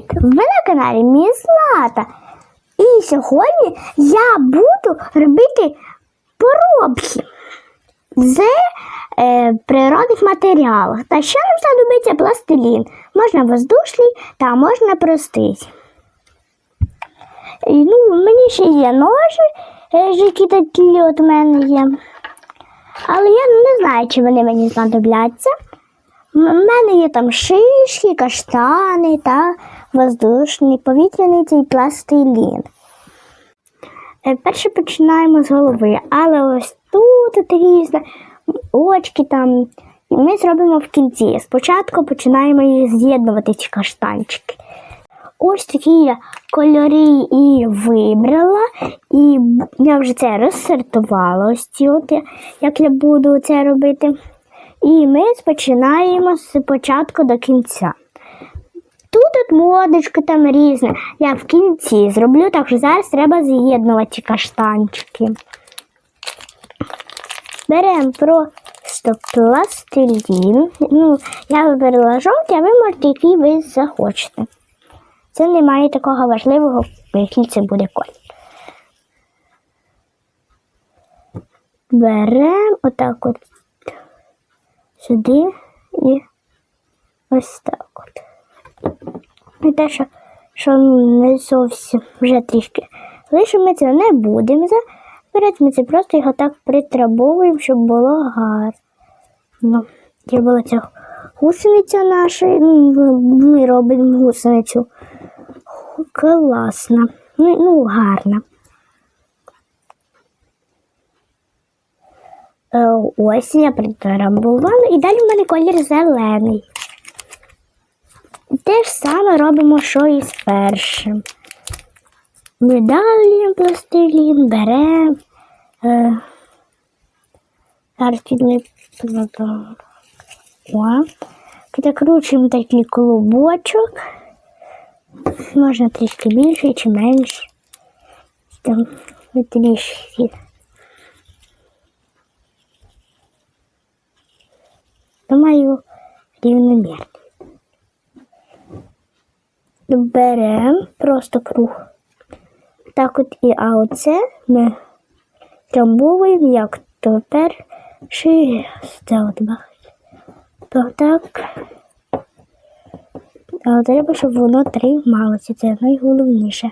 Привіт! Ви на каналі Міслата. І сьогодні я буду робити поробки з е, природних матеріалів. Та ще нам знадобиться пластилін. Можна воздушний та можна простий. Ну, мені ще є ножі, е, які такі от мене є. Але я не знаю, чи вони мені знадобляться. У мене є там шишки, каштани та воздушний повітряний цей пластилін. Е, Перше починаємо з голови, але ось тут різне, очки там. Ми зробимо в кінці. Спочатку починаємо їх з'єднувати ці каштанчики. Ось такі кольори і вибрала, і я вже це розсортувала. Ось ці от, як я буду це робити. І ми починаємо з початку до кінця. Тут от модочки там різне. Я в кінці зроблю, так що зараз треба з'єднувати каштанчики. Беремо просто пластилін. Ну, я вибрала жовтий, а ви можете, який ви захочете. Це не має такого важливого, який це буде колір. Беремо отак от сюди і ось так от. І те, що, що ну, не зовсім вже трішки лише ми це не будемо забирати, ми це просто його так притрабовуємо, щоб було гарно. Є була ця гусениця наша, ну, ми робимо гусеницю. Класна, ну, ну гарна. Е, Ось я притрамбувала і далі в мене колір зелений. Те ж саме робимо, що і з першим. Видалюємо пластилін, беремо. Е, зараз. О. Такий клубочок. Можна трішки більше чи менше. Там трішки. Думаю, рівномірно. Беремо просто круг. Так от і а оце ми трамбовуємо, як то перший. Це от бачите. То так. Але треба, щоб воно трималося. Це найголовніше.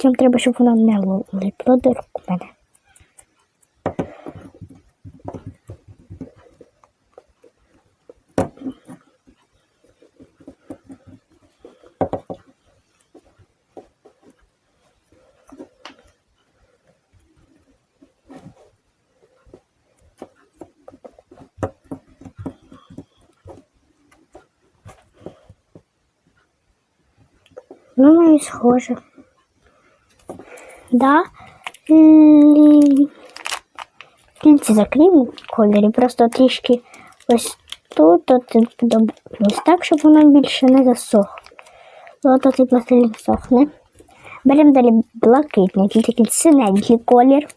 Чим треба, щоб воно не липло до рук мене. Ну, не схоже. Да. Закріємо в кольорі, просто трішки ось тут, от, ось так, щоб воно більше не засохло. От тут і пластилін сохне. Беремо далі блакитний, такий синенький колір.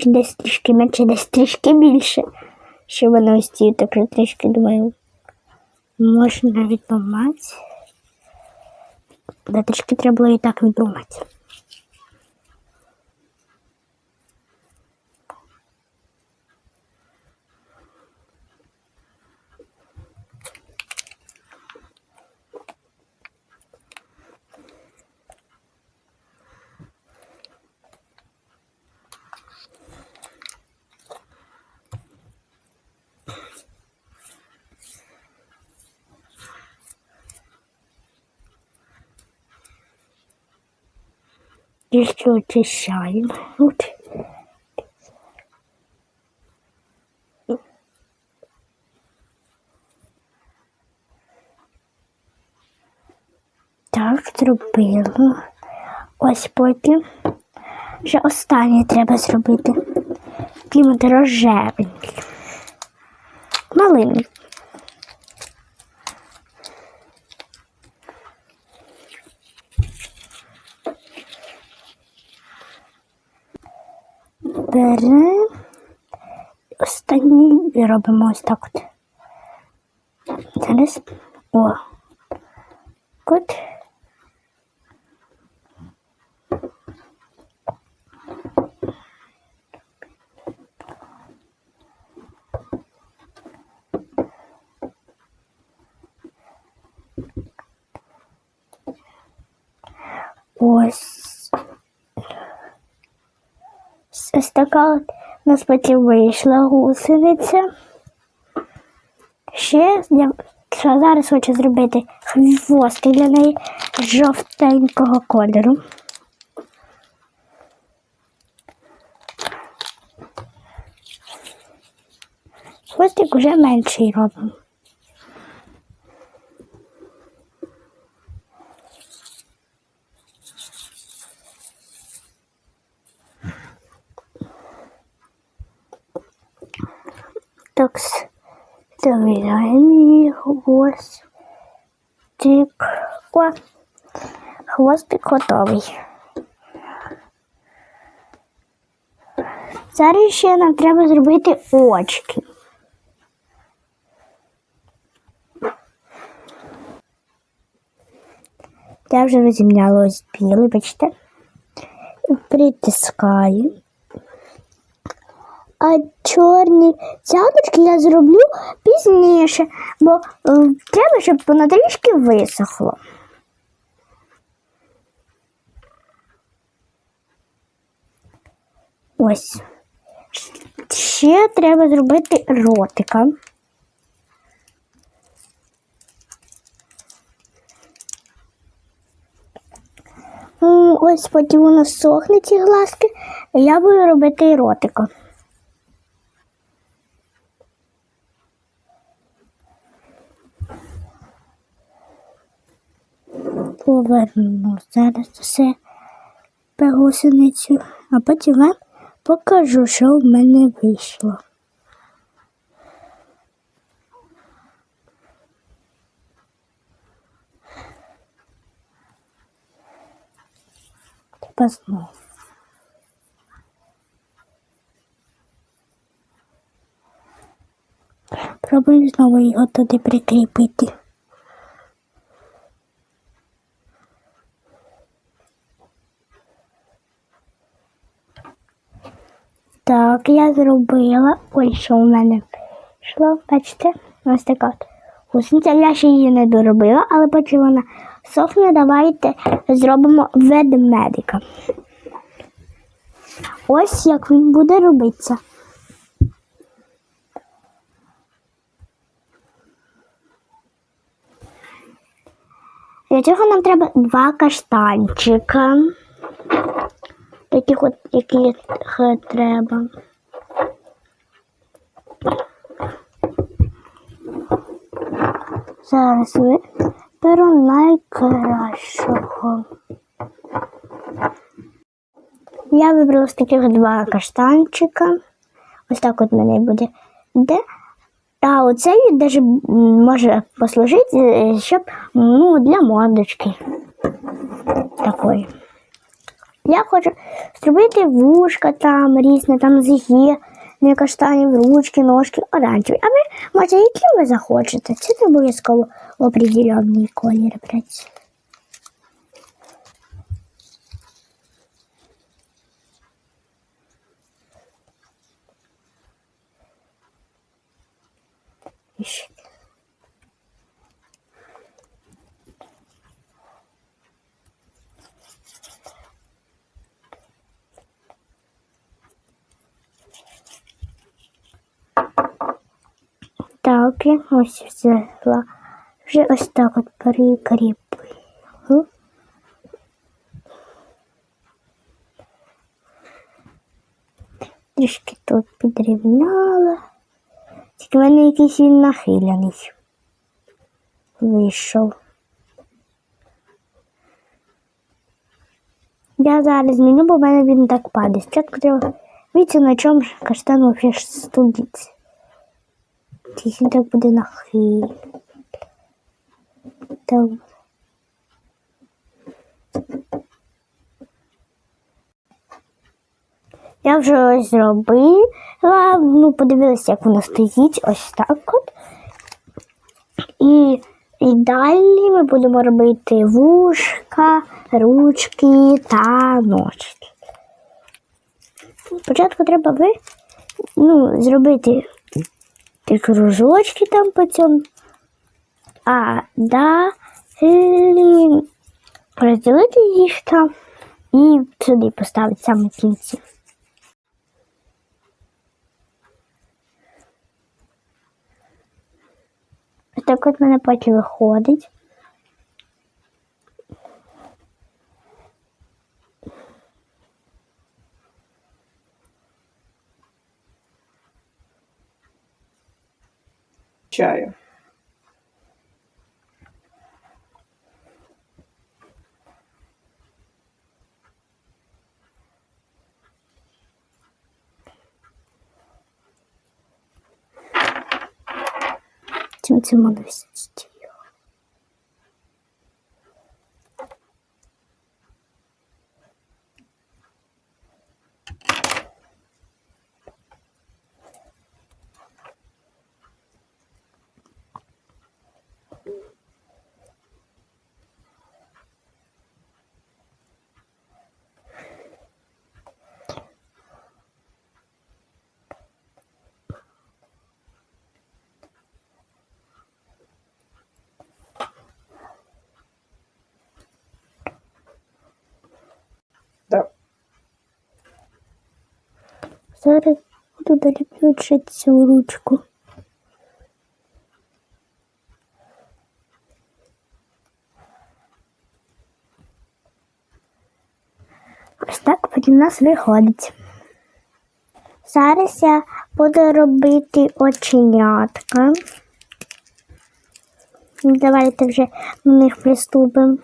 Тільки десь трішки менше, десь трішки більше. Що воно ось ці так трішки думаю. Можна відламати. Да трішки треба було і так відламати. Трішки очищаємо. От. Так, зробила. Ось потім. Вже останнє треба зробити. Клімат рожевенький. малину. Беремо останній і робимо ось так от. Зараз. О. От. Ось. Ось така от у нас потім вийшла гусениця. Ще я що зараз хочу зробити хвостик для неї жовтенького кольору. Хвостик уже менший робимо. Так, вставляємо її хвостик. О, хвостик готовий. Зараз ще нам треба зробити очки. Я вже розімняла ось білий, бачите? Притискаю. А чорні цяточки я зроблю пізніше, бо е, треба, щоб воно трішки висохло. Ось. Ще треба зробити ротика. Ось потім воно сохне ці глазки, я буду робити ротика. Поверну зараз все гусеницю, а потім вам покажу, що в мене вийшло. Тепер знову. Пробуємо знову його туди прикріпити. Так, я зробила. Ой, що у мене вийшло. Бачите, ось така от гусениця. Я ще її не доробила, але поки вона сохне, давайте зробимо ведмедика. Ось як він буде робитися. Для цього нам треба два каштанчика. Таких от, яких треба. Зараз виберу найкращого. Я вибрала з таких два каштанчика. Ось так от мене буде. Де? А оцей даже може послужити, е, щоб ну, для мордочки такої. Я хочу зробити вушка там різне, там з'є, не каштанів, ручки, ножки, оранжеві. А ви, може, які ви захочете? Це не обов'язково определенний колір брати. Іще. Так, ось взяла. Вже ось так от прикріпила. Трішки тут підрівняла. Тільки в мене якийсь він нахиляний. Вийшов. Я зараз зміню, бо в мене він так падає. Спочатку треба вийти, на чому каштан взагалі студиться. Тільки так буде нахил. Так. Я вже ось зробила, ну, подивилася, як воно стоїть, ось так от. І, і далі ми будемо робити вушка, ручки та ножки. Спочатку треба ви, ну, зробити ті кружочки там потім. а далі розділити їх там і сюди поставити саме в кінці. Так от мене потім виходить. Чаю. Чим це можна Зараз буду доліплювати цю ручку. Ось так у нас виходить. Зараз я буду робити оченятка. Давайте вже до них приступимо.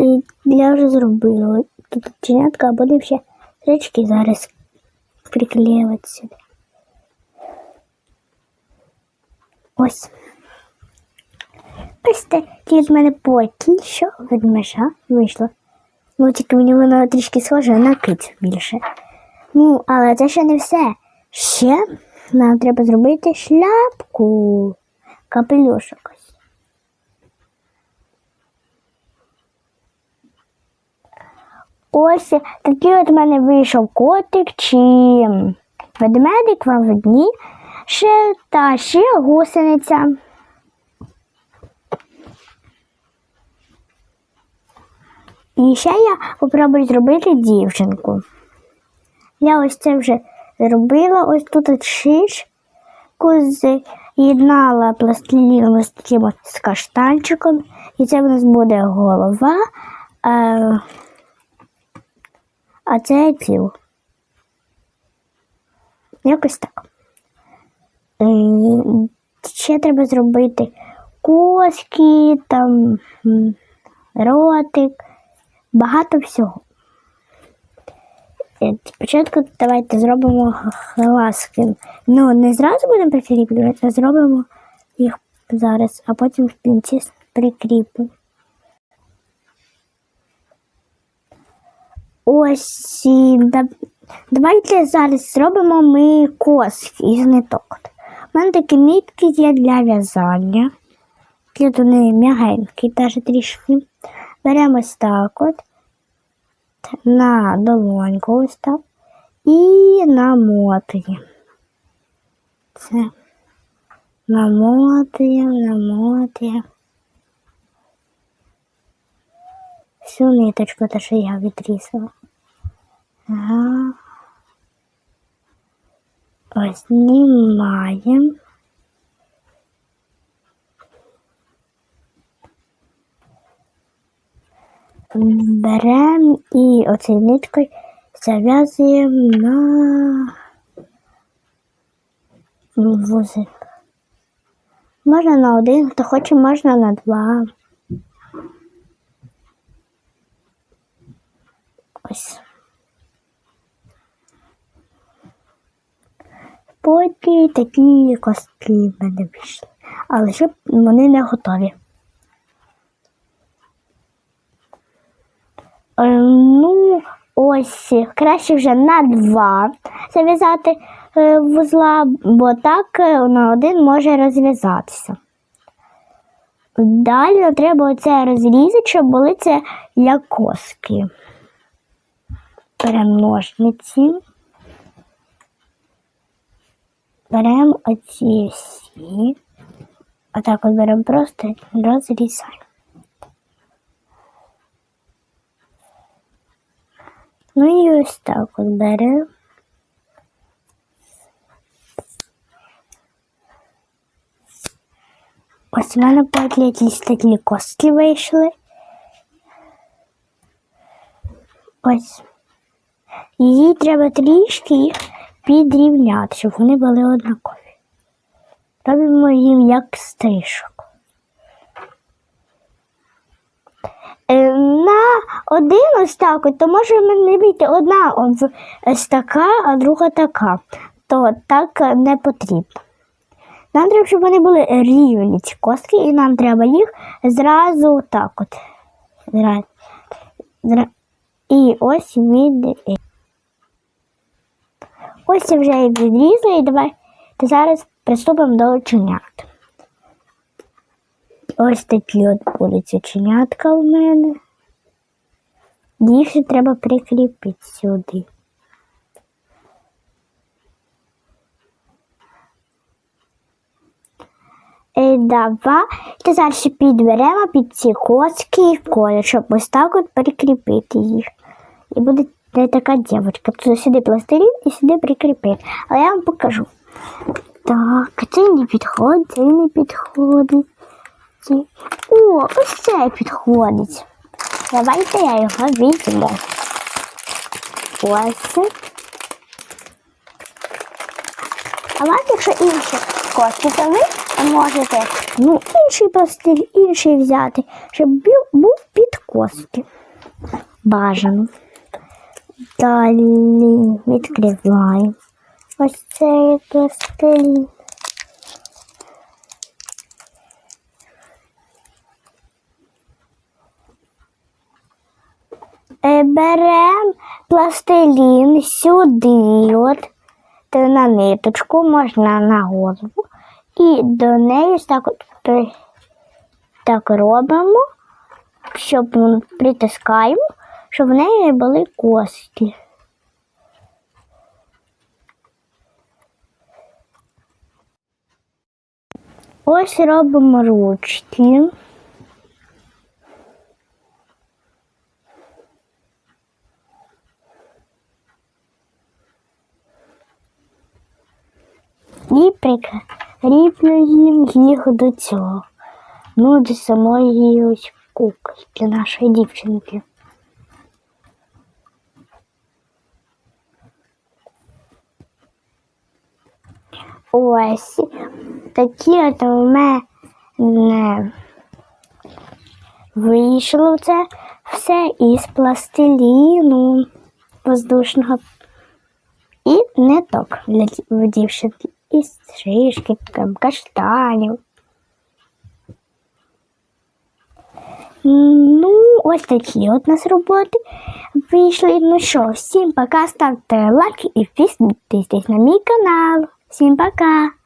І я вже зробила тут оченятка, а будемо ще речки зараз приклеювати сюди. Ось. Ось такі з мене поки що ведмежа вийшло. Ну, тільки мені воно трішки схоже на кицю більше. Ну, але це ще не все. Ще нам треба зробити шляпку. Капелюшок ось. Такий от мене вийшов котик чи ведмедик вам видні. Ще та ще гусениця. І ще я попробую зробити дівчинку. Я ось це вже зробила, ось тут шишку з'єднала пластиліном ось таким з каштанчиком. І це в нас буде голова, а, а це тіло. Якось так. Е, Ще треба зробити коски, там ротик, багато всього. Е, Спочатку давайте зробимо глазки. Ну, не зразу будемо прикріплювати, а зробимо їх зараз, а потім в кінці прикріпимо. Ось да- давайте зараз зробимо ми коски із ниток. У мене такі нитки є для в'язання. Тут вони м'ягенькі, навіть трішки. Беремо ось так от на долоньку ось так і намотуємо. Це намотуємо, намотуємо. Всю ниточку, те, що я відрізала. Ага. Ось знімаємо. Беремо і оцією ниткою зав'язуємо на вузик. Можна на один, хто хоче, можна на два. Ось. Потім такі костки в мене вийшли. Але ще вони не готові. Е, Ну, ось краще вже на два зав'язати е, вузла, бо так е, на один може розв'язатися. Далі треба оце розрізати, щоб були це як коски. Беремо ножниці. Беремо оці всі. Отак от беремо просто розрізаємо. Ну і ось так от беремо. Ось у мене якісь такі костки вийшли. Ось. Її треба трішки підрівняти, щоб вони були однакові. Робимо їм як стрижок. Е, На один ось так, то може мене вийти одна ось така, а друга така. То так не потрібно. Нам треба, щоб вони були рівні ці костки, і нам треба їх зразу так от. Зразу. І ось від. Ось я вже відрізала, і давай зараз приступимо до оченят. Ось такі от будуть оченятка в мене. Їх ще треба прикріпити сюди. Е, Давай та зараз підберемо під ці коски і колір, щоб ось так от прикріпити їх. І буде така дівчинка. Тут сюди пластилін і сюди прикріпити. Але я вам покажу. Так, це не підходить, це не підходить. О, ось це підходить. Давайте я його візьму. Ось. А вам, якщо інші то ви можете ну, інший пластиль, інший взяти, щоб був під коски. Бажано. Далі відкриваємо. Ось цей пластилін. Е, Беремо пластилін сюди, от на ниточку, можна на голову. І до неї так от так робимо, щоб притискаємо, щоб в неї були кості. Ось робимо ручки. І прикріплюємо їх до цього. Ну, до самої ось для нашої дівчинки. Ось такі от у мене вийшло це все із пластиліну воздушного і ниток для ді- в дівчинки, із шишки, там, каштанів. Ну, ось такі от нас роботи вийшли. Ну що, всім пока, ставте лайки і підписуйтесь на мій канал. Всім пока!